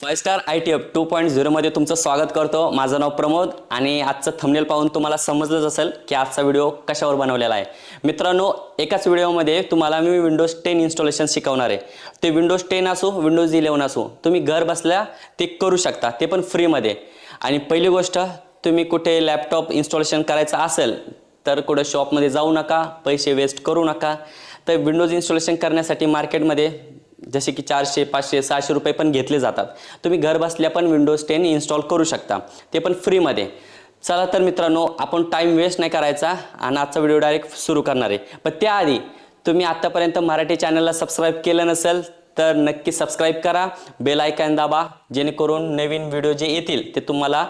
Five star I T F two point झिरोमध्ये तुमचं स्वागत करतो. माझं नाव प्रमोद आणि आजचं थंबनेल पाहून तुम्हाला समजलंच असेल की आजचा व्हिडिओ कशावर बनवलेला आहे. मित्रांनो एकाच व्हिडिओमध्ये तुम्हाला मी विंडोज टेन इन्स्टॉलेशन शिकवणार आहे. ते विंडोज टेन असो विंडोज इलेवन असो तुम्ही घर बसल्या ते करू शकता ते पण फ्रीमध्ये आणि पहिली गोष्ट तुम्ही कुठे लॅपटॉप इन्स्टॉलेशन करायचं असेल तर कुठं शॉपमध्ये जाऊ नका पैसे वेस्ट करू नका. तर विंडोज इन्स्टॉलेशन करण्यासाठी मार्केटमध्ये जसे की चारशे पाचशे सहाशे रुपये पण घेतले जातात. तुम्ही घर बसल्या पण विंडोज टेन इन्स्टॉल करू शकता. ते पण फ्रीमध्ये चला तर मित्रांनो आपण टाईम वेस्ट नाही करायचा आणि आजचा व्हिडिओ डायरेक्ट सुरू करणार आहे. पण त्याआधी तुम्ही आत्तापर्यंत मराठी चॅनलला सबस्क्राईब केलं नसेल तर नक्की सबस्क्राईब करा. बेल आयकॉन दाबा जेणेकरून नवीन व्हिडिओ जे येतील ते तुम्हाला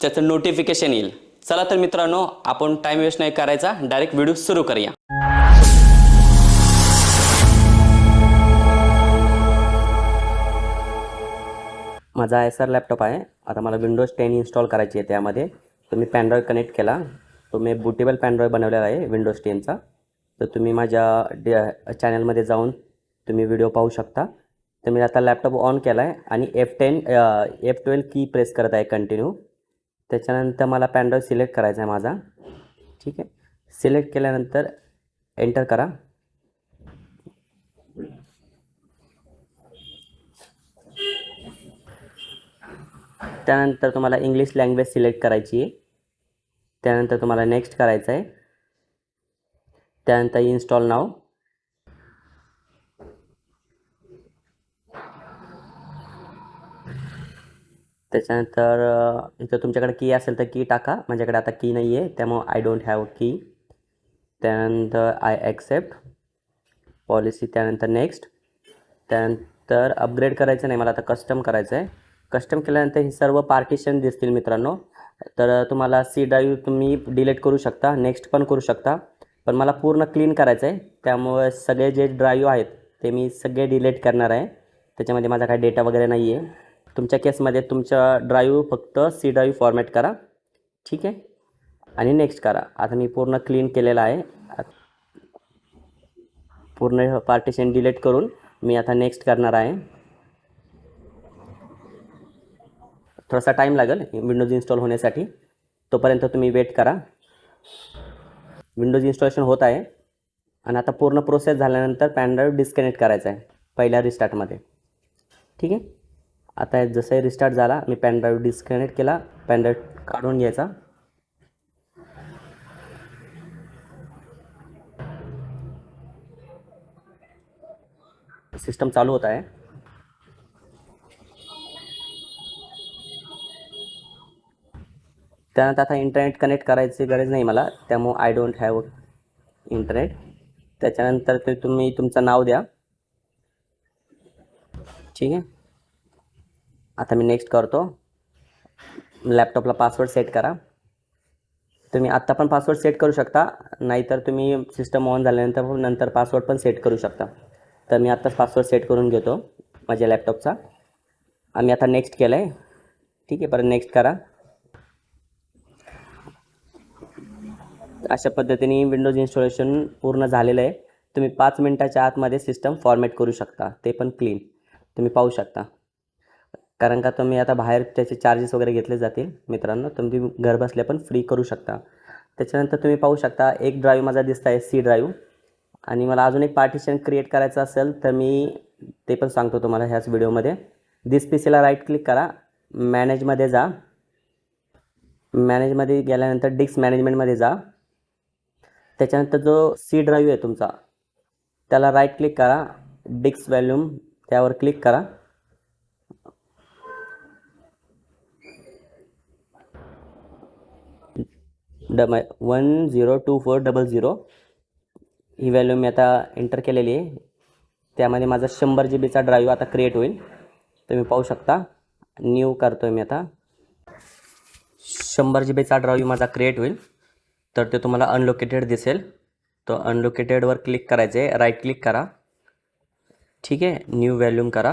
त्याचं नोटिफिकेशन येईल. चला तर मित्रांनो आपण टाईम वेस्ट नाही करायचा. डायरेक्ट व्हिडिओ सुरू करूया. माझा एस आर लॅपटॉप आहे. आता मला विंडोज टेन इन्स्टॉल करायची आहे त्यामध्ये. तर मी पॅनड्रॉईड कनेक्ट केला. तो मी बुटेबल पॅनड्रॉईड बनवलेला आहे विंडोज टेनचा तर तुम्ही माझ्या डे चॅनलमध्ये जाऊन तुम्ही व्हिडिओ पाहू शकता. तर मी आता लॅपटॉप ऑन केला आहे आणि F ten F twelve key press करत आहे कंटिन्यू त्याच्यानंतर मला पॅनड्रॉईड सिलेक्ट करायचा आहे माझा. ठीक आहे? सिलेक्ट केल्यानंतर एंटर करा. त्यानंतर तुम्हाला इंग्लिश लँग्वेज सिलेक्ट करायची आहे. त्यानंतर तुम्हाला नेक्स्ट करायचं आहे. त्यानंतर इन्स्टॉल नाव त्याच्यानंतर अ, इथं तुमच्याकडे की असेल तर की टाका. माझ्याकडे आता की नाही आहे त्यामुळं आय डोंट हॅव की त्यानंतर आय ॲक्सेप्ट पॉलिसी त्यानंतर नेक्स्ट त्यानंतर अपग्रेड करायचं नाही मला आता कस्टम करायचं आहे कस्टम केल्यानंतर हे सर्व पार्टिशन दिसतील मित्रांनो. तर तुम्हाला सी ड्राईव्ह तुम्ही डिलीट करू शकता नेक्स्ट पण करू शकता. पण मला पूर्ण क्लीन करायचं आहे त्यामुळे सगळे जे ड्राईव्ह आहेत ते मी सगळे डिलीट करणार आहे. त्याच्यामध्ये माझा काही डेटा वगैरे नाही आहे तुमच्या केसमध्ये तुमचा ड्राईव्ह फक्त सी ड्राईव्ह फॉर्मॅट करा. ठीक आहे? आणि नेक्स्ट करा. आता मी पूर्ण क्लीन केलेला आहे. पूर्ण पार्टिशन डिलीट करून मी आता नेक्स्ट करणार आहे. थोडासा टाईम लागेल विंडोज इन्स्टॉल होण्यासाठी. तोपर्यंत तुम्ही वेट करा. विंडोज इन्स्टॉलेशन होत आहे. आणि आता पूर्ण प्रोसेस झाल्यानंतर पॅनड्राईव्ह डिस्कनेक्ट करायचा आहे पहिल्या रिस्टार्टमध्ये ठीक आहे? आता जसं रिस्टार्ट झाला मी पॅनड्राईव्ह डिस्कनेक्ट केला. पॅनड्राईव्ह काढून घ्यायचा. सिस्टम चालू होत आहे. त्यानंतर आता इंटरनेट कनेक्ट करायची गरज नाही मला. त्यामुळं आय डोंट हॅव इंटरनेट त्याच्यानंतर ते तुम्ही तुमचं नाव द्या. ठीक आहे? आता मी नेक्स्ट करतो. लॅपटॉपला पासवर्ड सेट करा. तुम्ही आत्ता पण पासवर्ड सेट करू शकता. नाहीतर तुम्ही सिस्टम ऑन झाल्यानंतर नंतर पासवर्ड पण सेट करू शकता. तर मी आत्ताच पासवर्ड सेट करून घेतो माझ्या लॅपटॉपचा आम्ही आता नेक्स्ट केलं आहे ठीक आहे परत नेक्स्ट करा. अशा पद्धतीने विंडोज इन्स्टॉलेशन पूर्ण झालेलं आहे. तुम्ही पाच मिनटाच्या आतमध्ये सिस्टम फॉर्मॅट करू शकता. ते पण क्लीन तुम्ही पाहू शकता. कारण का तुम्ही आता बाहेर त्याचे चार्जेस वगैरे घेतले जातील. मित्रांनो तुम्ही घर बसल्या पण फ्री करू शकता. त्याच्यानंतर तुम्ही पाहू शकता एक ड्राईव्ह माझा दिसत आहे सी ड्राईव्ह आणि मला अजून एक पार्टिशन क्रिएट करायचं असेल तर मी ते पण सांगतो तुम्हाला ह्याच व्हिडिओमध्ये दिस पी सीला राईट क्लिक करा. मॅनेजमध्ये जा. मॅनेजमध्ये गेल्यानंतर डिस्क मॅनेजमेंटमध्ये जा. त्याच्यानंतर जो सी ड्राईव्ह आहे तुमचा त्याला राईट क्लिक करा. डिक्स व्हॅल्यूम त्यावर क्लिक करा. डब one zero two four double zero ही व्हॅल्यू मी आता एंटर केलेली आहे. त्यामध्ये माझा शंभर जी बीचा ड्राईव्ह आता क्रिएट होईल. तुम्ही पाहू शकता. न्यू करतो आहे मी आता. शंभर जी बीचा ड्राईव्ह माझा क्रिएट होईल. तर ते तुम्हाला अनलोकेटेड दिसेल. तो अनलोकेटेडवर क्लिक करायचे आहे. राईट क्लिक करा. ठीक आहे. न्यू व्हॅल्यूम करा.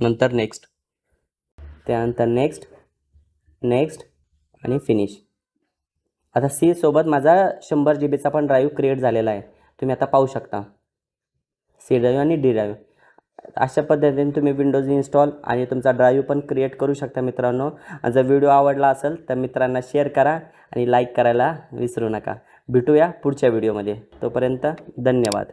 नंतर नेक्स्ट त्यानंतर नेक्स्ट नेक्स्ट आणि फिनिश आता सी सोबत माझा शंभर जी बीचा पण ड्राईव्ह क्रिएट झालेला आहे. तुम्ही आता पाहू शकता. सी ड्राईव्ह आणि डी ड्राईव्ह अशा पद्धतीने तुम्ही विंडोज इन्स्टॉल आणि तुमचा ड्राईव्ह पण क्रिएट करू शकता मित्रांनो. आणि जर व्हिडिओ आवडला असेल तर मित्रांना शेअर करा आणि लाईक करायला विसरू नका. भेटूया पुढच्या व्हिडिओमध्ये तोपर्यंत धन्यवाद.